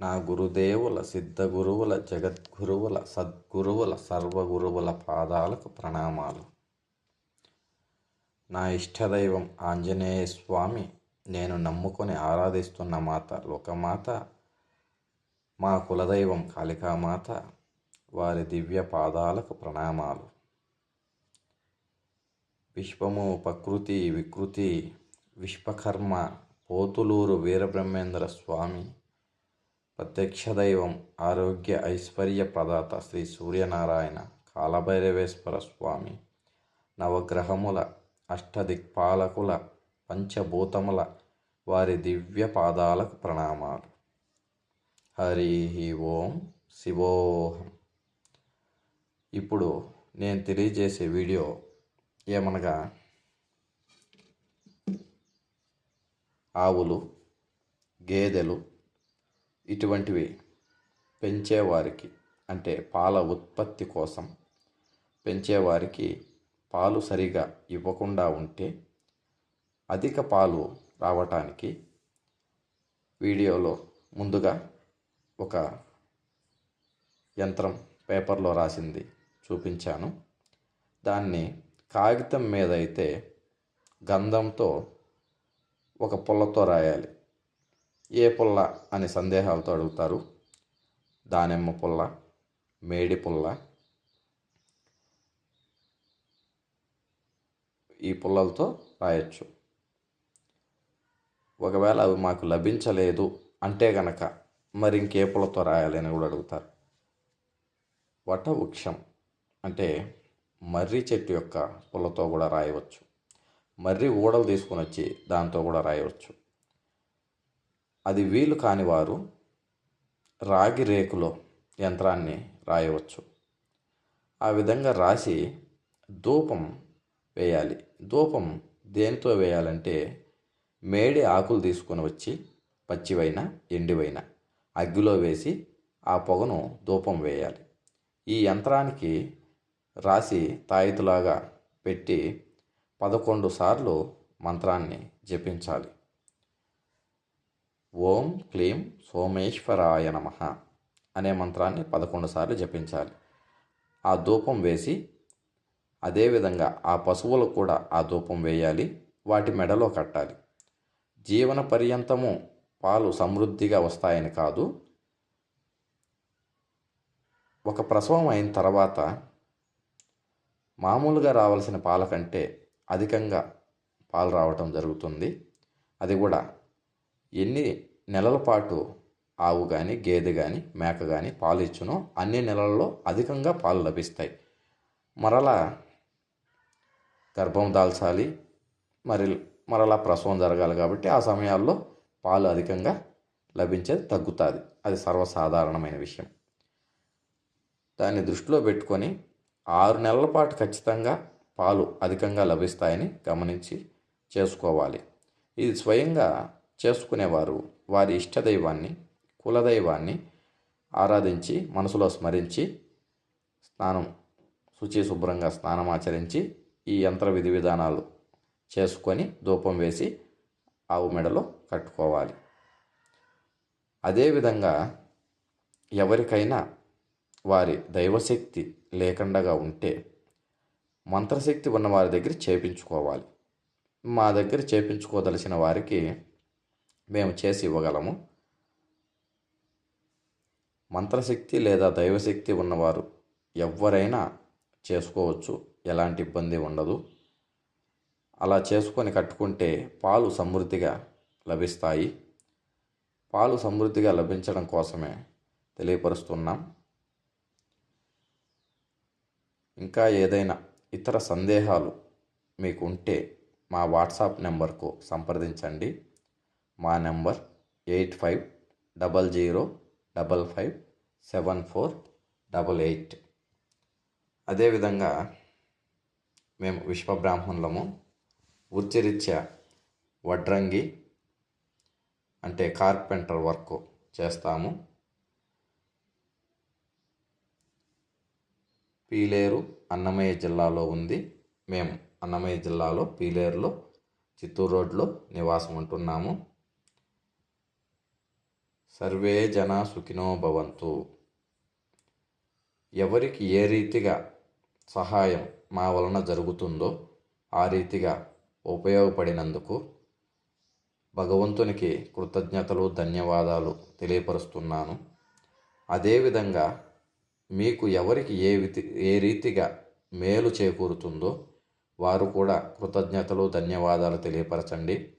నా గురుదేవుల సిద్ధగురువుల జగద్గురువుల సద్గురువుల సర్వగురువుల పాదాలకు ప్రణామాలు. నా ఇష్టదైవం ఆంజనేయ స్వామి నేను నమ్ముకొని ఆరాధిస్తున్న మాత లోకమాత మా కులదైవం కాళికామాత వారి దివ్య పాదాలకు ప్రణామాలు. విశ్వము ప్రకృతి వికృతి విశ్వకర్మ పోతులూరు వీరబ్రహ్మేంద్ర స్వామి ప్రత్యక్ష దైవం ఆరోగ్య ఐశ్వర్య ప్రదాత శ్రీ సూర్యనారాయణ కాలభైరవేశ్వర స్వామి నవగ్రహముల అష్టదిక్పాలకుల పంచభూతముల వారి దివ్య పాదాలకు ప్రణామాలు. హరి ఓం శివోహం. ఇప్పుడు నేను తెలియజేసే వీడియో ఏమనగా ఆవులు గేదెలు ఇటువంటివి పెంచేవారికి అంటే పాల ఉత్పత్తి కోసం పెంచేవారికి పాలు సరిగా ఇవ్వకుండా ఉంటే అధిక పాలు రావటానికి వీడియోలో ముందుగా ఒక యంత్రం పేపర్లో రాసింది చూపించాను. దాన్ని కాగితం మీద అయితే గంధంతో ఒక పుల్లతో రాయాలి. ఏ పుల్ల అని సందేహాలతో అడుగుతారు. దానిమ్మ పుల్ల మేడి పుల్ల. ఈ పుల్లలతో రాయొచ్చు. ఒకవేళ అవి మాకు లభించలేదు అంటే గనక మరి ఇంకే పుల్లతో రాయాలి అని కూడా అడుగుతారు. వటవృక్షం అంటే మర్రి చెట్టు యొక్క పుల్లతో కూడా రాయవచ్చు. మర్రి ఊడలు తీసుకొని వచ్చి దాంతో కూడా రాయవచ్చు. అది వీలు కాని వారు రాగి రేకులో యంత్రాన్ని రాయవచ్చు. ఆ విధంగా రాసి ధూపం వేయాలి. ధూపం దేనితో వేయాలంటే మేడి ఆకులు తీసుకొని వచ్చి పచ్చివైన ఎండివైన అగ్గిలో వేసి ఆ పొగను ధూపం వేయాలి. ఈ యంత్రానికి రాసి తాయితులాగా పెట్టి పదకొండు సార్లు మంత్రాన్ని జపించాలి. ఓం క్లీం సోమేశ్వరాయ నమ అనే మంత్రాన్ని పదకొండు సార్లు జపించాలి. ఆ ధూపం వేసి అదేవిధంగా ఆ పశువులకు కూడా ఆ ధూపం వేయాలి. వాటి మెడలో కట్టాలి. జీవన పర్యంతము పాలు సమృద్ధిగా వస్తాయని కాదు. ఒక ప్రసవం అయిన తర్వాత మామూలుగా రావాల్సిన పాల కంటే అధికంగా పాలు రావటం జరుగుతుంది. అది కూడా ఎన్ని నెలల పాటు ఆవు కానీ గేదె కానీ మేక కానీ పాలు ఇచ్చును. అన్ని నెలల్లో అధికంగా పాలు లభిస్తాయి. మరలా గర్భం దాల్చాలి. మరి మరలా ప్రసవం జరగాలి కాబట్టి ఆ సమయాల్లో పాలు అధికంగా లభించేది తగ్గుతుంది. అది సర్వసాధారణమైన విషయం. దాన్ని దృష్టిలో పెట్టుకొని ఆరు నెలల పాటు ఖచ్చితంగా పాలు అధికంగా లభిస్తాయని గమనించి చేసుకోవాలి. ఇది స్వయంగా చేసుకునేవారు. వారి ఇష్టదైవాన్ని కులదైవాన్ని ఆరాధించి మనసులో స్మరించి స్నానం శుచి శుభ్రంగా స్నానం ఆచరించి ఈ యంత్ర విధి విధానాలు చేసుకొని ధూపం వేసి ఆవు మెడలో కట్టుకోవాలి. అదేవిధంగా ఎవరికైనా వారి దైవశక్తి లేకుండా ఉంటే మంత్రశక్తి ఉన్న వారి దగ్గర చేపించుకోవాలి. మా దగ్గర చేపించుకోదలసిన వారికి మేము చేసి ఇవ్వగలము. మంత్రశక్తి లేదా దైవశక్తి ఉన్నవారు ఎవరైనా చేసుకోవచ్చు. ఎలాంటి ఇబ్బంది ఉండదు. అలా చేసుకొని కట్టుకుంటే పాలు సమృద్ధిగా లభిస్తాయి. పాలు సమృద్ధిగా లభించడం కోసమే తెలియపరుస్తున్నాం. ఇంకా ఏదైనా ఇతర సందేహాలు మీకు ఉంటే మా వాట్సాప్ నెంబర్కు సంప్రదించండి. మా number eight five double zero double five seven four double eight. అదేవిధంగా మేము విశ్వబ్రాహ్మణులము వృత్తిరీత్యా వడ్రంగి అంటే కార్పెంటర్ వర్క్ చేస్తాము. పీలేరు అన్నమయ్య జిల్లాలో ఉంది. మేము అన్నమయ్య జిల్లాలో పీలేరులో చిత్తూరు రోడ్లో నివాసం ఉంటున్నాము. సర్వే జన సుఖినో భవంతు. ఎవరికి ఏ రీతిగా సహాయం మా వలన జరుగుతుందో ఆ రీతిగా ఉపయోగపడినందుకు భగవంతునికి కృతజ్ఞతలు ధన్యవాదాలు తెలియపరుస్తున్నాను. అదేవిధంగా మీకు ఎవరికి ఏ ఏ రీతిగా మేలు చేకూరుతుందో వారు కూడా కృతజ్ఞతలు ధన్యవాదాలు తెలియపరచండి.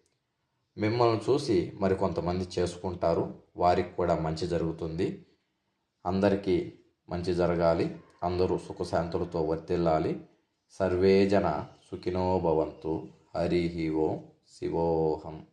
మిమ్మల్ని చూసి మరికొంతమంది చేసుకుంటారు. వారికి కూడా మంచి జరుగుతుంది. అందరికీ మంచి జరగాలి. అందరూ సుఖశాంతులతో వర్తిల్లాలి. సర్వేజన సుఖినో భవంతు. హరి ఓం. శివోహం.